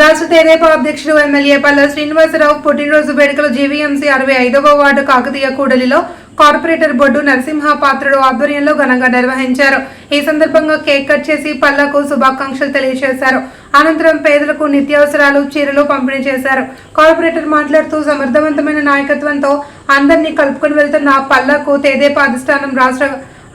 రాష్ట్ర తెదేపా అధ్యక్షుడు ఎమ్మెల్యే పల్ల శ్రీనివాసరావు పుట్టినరోజు వేడుకలు జీవీఎంసీ అరవై ఐదవ వార్డు కాకతీయ కూడలిలో కార్పొరేటర్ బొడ్డు నరసింహ పాత్రుడు ఆధ్వర్యంలో ఘనంగా నిర్వహించారు. ఈ సందర్భంగా కేక్ కట్ చేసి పల్లకు శుభాకాంక్షలు తెలియజేశారు. అనంతరం పేదలకు నిత్యావసరాలు చీరలు పంపిణీ చేశారు. కార్పొరేటర్ మాట్లాడుతూ సమర్థవంతమైన నాయకత్వంతో అందరినీ కలుపుకొని వెళ్తున్న పల్లకు తెదేపా అధిష్టానం రాష్ట్ర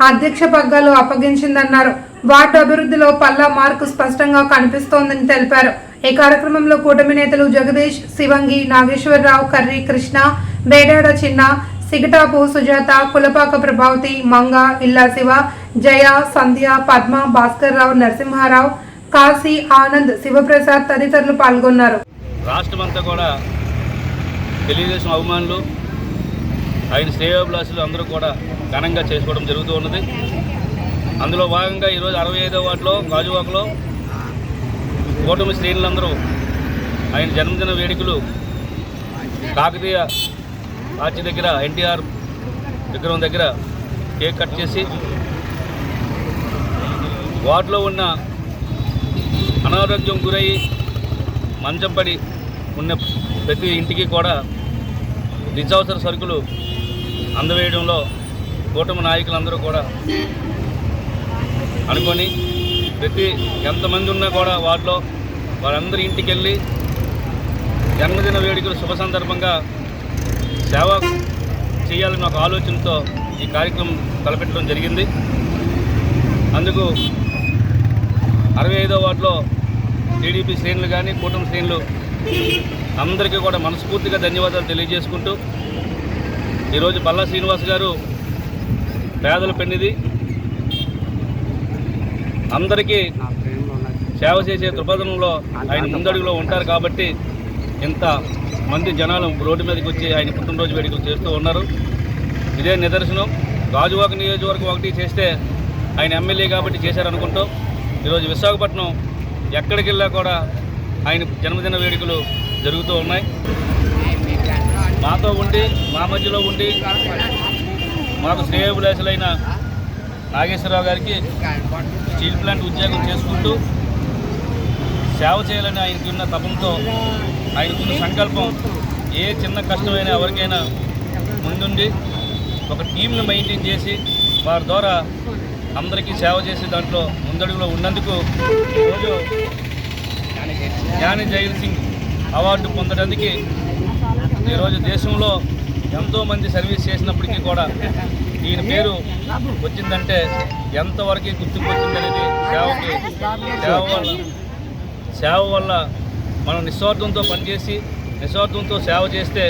అధ్యక్ష పగ్గాలు అప్పగించిందన్నారు. వార్డు అభివృద్ధిలో పల్లా మార్కు స్పష్టంగా కనిపిస్తోందని తెలిపారు. ఈ కార్యక్రమంలో కూటమి నేతలు జగదీష్ శివంగి నాగేశ్వరరావు కర్రి కృష్ణ బేడాడ చిన్న సిగటాపు సుజాత కులపాక ప్రభావతి మంగ ఇల్లా శివ జయ సంధ్య పద్మ భాస్కర్ రావు నరసింహారావు కాశీ ఆనంద్ శివప్రసాద్ తదితరులు పాల్గొన్నారు. రాష్ట్రమంతా కూడా తెలుగుదేశం అభిమానులు ఆయన శ్రేయోభిలాషులు అందరూ కూడా ఘనంగా చేసుకోవడం జరుగుతూ ఉన్నది. అందులో భాగంగా ఈరోజు అరవై ఐదో వాటిలో గాజువాకలో కూటమి శ్రేణులందరూ ఆయన జన్మదిన వేడుకలు కాకతీయ ఆర్చి దగ్గర ఎన్టీఆర్ విగ్రహం దగ్గర కేక్ కట్ చేసి వార్డులో ఉన్న అనారోగ్యం గురయ్యి మంచం పడి ఉన్న ప్రతి ఇంటికి కూడా నిత్యావసర సరుకులు అందవేయడంలో కూటమి నాయకులందరూ కూడా అనుకొని ప్రతి ఎంతమంది ఉన్నా కూడా వాటిలో వారందరి ఇంటికి వెళ్ళి జన్మదిన వేడుకలు శుభ సందర్భంగా సేవ చేయాలని ఒక ఆలోచనతో ఈ కార్యక్రమం తలపెట్టడం జరిగింది. అందుకు అరవై ఐదో వార్డులో టీడీపీ శ్రేణులు కానీ కూటమి శ్రేణులు అందరికీ కూడా మనస్ఫూర్తిగా ధన్యవాదాలు తెలియజేసుకుంటూ ఈరోజు పల్లా శ్రీనివాస్ గారు పేదల పెన్నిది. అందరికీ సేవ చేసే దృక్పథంలో ఆయన ముందడుగులో ఉంటారు కాబట్టి ఇంత మంది జనాలు రోడ్డు మీదకి వచ్చి ఆయన పుట్టినరోజు వేడుకలు చేస్తూ ఉన్నారు. ఇదే నిదర్శనం. గాజువాక నియోజకవర్గం ఒకటి చేస్తే ఆయన ఎమ్మెల్యే కాబట్టి చేశారనుకుంటూ ఈరోజు విశాఖపట్నం ఎక్కడికి వెళ్ళా కూడా ఆయన జన్మదిన వేడుకలు జరుగుతూ ఉన్నాయి. మాతో ఉండి మా మధ్యలో ఉండి మాకు శ్రేయోభిలాషులైన నాగేశ్వరరావు గారికి స్టీల్ ప్లాంట్ ఉద్యోగం చేసుకుంటూ సేవ చేయాలని ఆయనకున్న తపంతో ఆయనకున్న సంకల్పం ఏ చిన్న కష్టమైనా ఎవరికైనా ముందుండి ఒక టీంను మెయింటైన్ చేసి వారి ద్వారా అందరికీ సేవ చేసే దాంట్లో ముందడుగులో ఉన్నందుకు ఈరోజు జ్ఞాని జైల్ సింగ్ అవార్డు పొందడానికి ఈరోజు దేశంలో ఎంతోమంది సర్వీస్ చేసినప్పటికీ కూడా ఈయన పేరు వచ్చిందంటే ఎంతవరకు గుర్తింపు వచ్చిందనేది సేవకి సేవ వల్ల సేవ వల్ల మనం నిస్వార్థంతో పనిచేసి నిస్వార్థంతో సేవ చేస్తే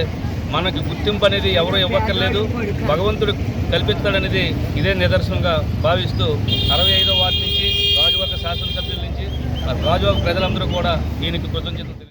మనకి గుర్తింపు అనేది ఎవరూ ఇవ్వక్కర్లేదు. భగవంతుడు కల్పిస్తాడనేది ఇదే నిదర్శనంగా భావిస్తూ అరవై ఐదో వార్డు నుంచి రాజువర్గ శాసనసభ్యుల నుంచి రాజువర్గ ప్రజలందరూ కూడా ఈయనకి కృతజ్ఞతలు